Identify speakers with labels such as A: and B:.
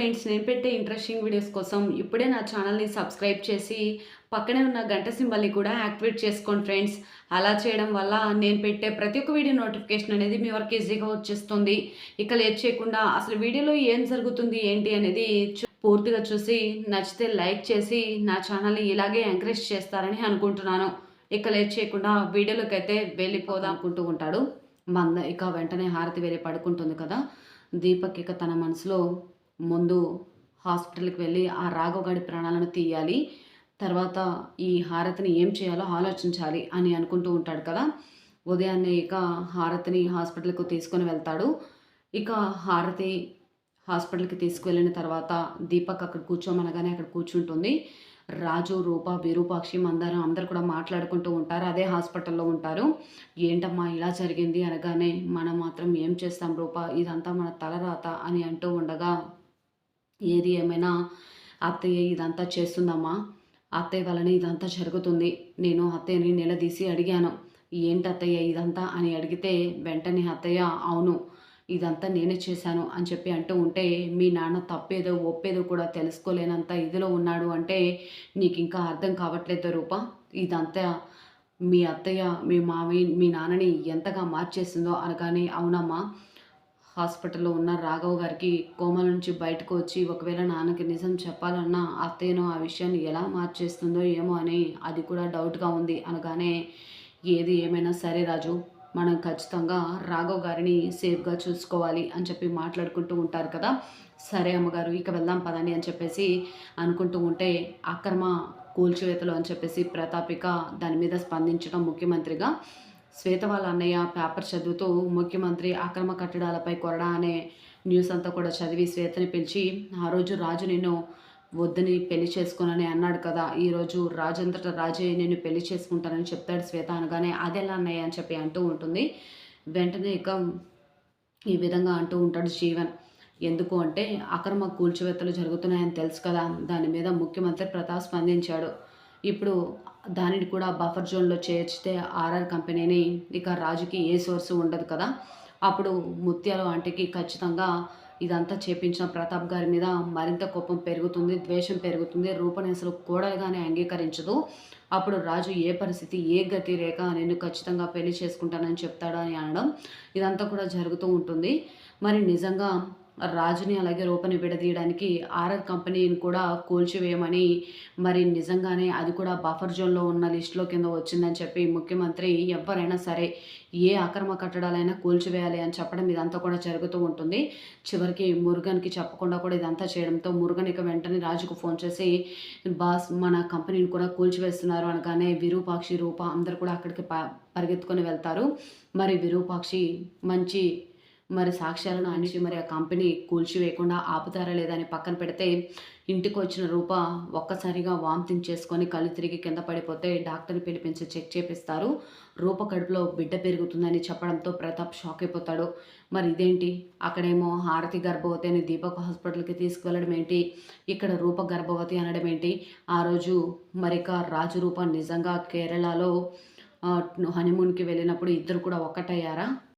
A: Friends నేను పెట్టే interesting videos కోసం ఇప్పుడే నా ఛానల్ని సబ్స్క్రైబ్ చేసి పక్కనే ఉన్న గంట సింబల్ని కూడా యాక్టివేట్ చేసుకోండి ఫ్రెండ్స్. అలా చేయడం వల్ల నేను పెట్టే ప్రతి ఒక్క వీడియో నోటిఫికేషన్ అనేది మీ వరకు ఈజీగా వచ్చేస్తుంది. ఇక లేట్ చేయకుండా అసలు వీడియోలో ఏం జరుగుతుంది ఏంటి అనేది పూర్తిగా చూసి నచ్చితే లైక్ చేసి నా ఛానల్ని ఇలాగే ఎంకరేజ్ చేస్తారని అనుకుంటున్నాను. ఇక లేట్ చేయకుండా వీడియోలోకి అయితే వెళ్ళిపోదాం అనుకుంటూ ఉంటాడు. మంద ఇక వెంటనే హారతి వేరే పడుకుంటుంది కదా. దీపక్ ఇక తన మనసులో ముందు హాస్పిటల్కి వెళ్ళి ఆ రాఘవగాడి ప్రాణాలను తీయాలి తర్వాత ఈ హారతిని ఏం చేయాలో ఆలోచించాలి అని అనుకుంటూ ఉంటాడు కదా. ఉదయాన్నే ఇక హారతిని హాస్పిటల్కి తీసుకొని వెళ్తాడు. ఇక హారతి హాస్పిటల్కి తీసుకువెళ్ళిన తర్వాత దీపక్ అక్కడ కూర్చోమనగానే అక్కడ కూర్చుంటుంది. రాజు రూప విరూపాక్షి మందారం అందరు కూడా మాట్లాడుకుంటూ ఉంటారు. అదే హాస్పిటల్లో ఉంటారు. ఏంటమ్మా ఇలా జరిగింది? అనగానే మనం మాత్రం ఏం చేస్తాం రూప? ఇదంతా మన తలరాత అని అంటూ ఉండగా ఏది ఏమైనా అత్తయ్య ఇదంతా చేస్తుందమ్మా. అత్తయ్య వలన ఇదంతా జరుగుతుంది. నేను అత్తయ్యని నిలదీసి అడిగాను. ఏంటి అత్తయ్య ఇదంతా? అని అడిగితే వెంటనే అత్తయ్య అవును. ఇదంతా నేనే చేశాను అని చెప్పి అంటూ ఉంటే మీ నాన్న తప్పేదో ఒప్పేదో కూడా తెలుసుకోలేనంత ఇదిలో ఉన్నాడు అంటే నీకు ఇంకా అర్థం కావట్లేదు రూప. ఇదంతా మీ అత్తయ్య మీ మామయ్య మీ నాన్నని ఎంతగా మార్చేసిందో అనగానే అవునమ్మా. హాస్పిటల్లో ఉన్న రాఘవ్ గారికి కోమల నుంచి బయటకు వచ్చి ఒకవేళ నాన్నకి నిజం చెప్పాలన్నా అత్తయ్యను ఆ విషయాన్ని ఎలా మార్చేస్తుందో ఏమో అని అది కూడా డౌట్గా ఉంది అనగానే ఏది ఏమైనా సరే రాజు మనం ఖచ్చితంగా రాఘవ్ గారిని సేఫ్గా చూసుకోవాలి అని చెప్పి మాట్లాడుకుంటూ ఉంటారు కదా. సరే అమ్మగారు ఇక వెళ్దాం పదండి అని చెప్పేసి అనుకుంటూ ఉంటే అక్రమ కూల్చివేతలు అని చెప్పేసి ప్రతాపిక దాని మీద స్పందించడం ముఖ్యమంత్రిగా శ్వేత వాళ్ళ అన్నయ్య పేపర్ చదువుతూ ముఖ్యమంత్రి అక్రమ కట్టడాలపై కొరడా అనే న్యూస్ అంతా కూడా చదివి శ్వేతని పిలిచి ఆ రోజు రాజు నిన్ను వద్దని పెళ్ళి చేసుకోనని అన్నాడు కదా. ఈరోజు రాజంతట రాజే నేను పెళ్ళి చేసుకుంటానని చెప్తాడు శ్వేత అనగానే అదెలా అన్నయ్య? అని చెప్పి అంటూ ఉంటుంది. వెంటనే ఇక ఈ విధంగా అంటూ ఉంటాడు జీవన్. ఎందుకు అంటే అక్రమ కూల్చివేత్తలు జరుగుతున్నాయని తెలుసు కదా. దాని మీద ముఖ్యమంత్రి ప్రతాప్ స్పందించాడు. ఇప్పుడు దానిని కూడా బఫర్ జోన్లో చేర్చితే ఆర్ఆర్ కంపెనీని ఇక రాజుకి ఏ సోర్సు ఉండదు కదా. అప్పుడు ముత్యాలు ఆంటీకి ఖచ్చితంగా ఇదంతా చేపించిన ప్రతాప్ గారి మీద మరింత కోపం పెరుగుతుంది ద్వేషం పెరుగుతుంది. రూపని అసలు కోడలుగానే అంగీకరించదు. అప్పుడు రాజు ఏ పరిస్థితి ఏ గతి రేఖ నేను ఖచ్చితంగా పెళ్ళి చేసుకుంటానని చెప్తాడు అని అనడం ఇదంతా కూడా జరుగుతూ ఉంటుంది. మరి నిజంగా రాజుని అలాగే రూపని విడదీయడానికి ఆర్ఆర్ కంపెనీని కూడా కూల్చివేయమని మరి నిజంగానే అది కూడా బఫర్ జోన్లో ఉన్న లిస్టులో కింద వచ్చిందని చెప్పి ముఖ్యమంత్రి ఎవరైనా సరే ఏ అక్రమ కట్టడాలైనా కూల్చివేయాలి అని చెప్పడం ఇదంతా కూడా జరుగుతూ ఉంటుంది. చివరికి మురుగన్కి చెప్పకుండా కూడా ఇదంతా చేయడంతో మురుగన్ ఇక వెంటనే రాజుకు ఫోన్ చేసి బాస్ మన కంపెనీని కూడా కూల్చివేస్తున్నారు అనగానే విరూపాక్షి రూప అందరు కూడా అక్కడికి పరిగెత్తుకొని వెళ్తారు. మరి విరూపాక్షి మంచి మరి సాక్ష్యాలను అనిచి మరి ఆ కంపెనీ కూల్చివేయకుండా ఆపుతారా లేదా అని పక్కన పెడితే ఇంటికి వచ్చిన రూప ఒక్కసారిగా వామిటింగ్ చేసుకొని కళ్ళు తిరిగి కింద పడిపోతే డాక్టర్ని పిలిపించి చెక్ చేపిస్తారు. రూప కడుపులో బిడ్డ పెరుగుతుందని చెప్పడంతో ప్రతాప్ షాక్ అయిపోతాడు. మరి ఇదేంటి? అక్కడేమో హారతి గర్భవతి అని దీపక్ హాస్పిటల్కి తీసుకువెళ్ళడం ఏంటి? ఇక్కడ రూప గర్భవతి అనడం ఏంటి? ఆ రోజు మరిక రాజు రూప నిజంగా కేరళలో హనీమూన్కి వెళ్ళినప్పుడు ఇద్దరు కూడా ఒక్కటయ్యారా?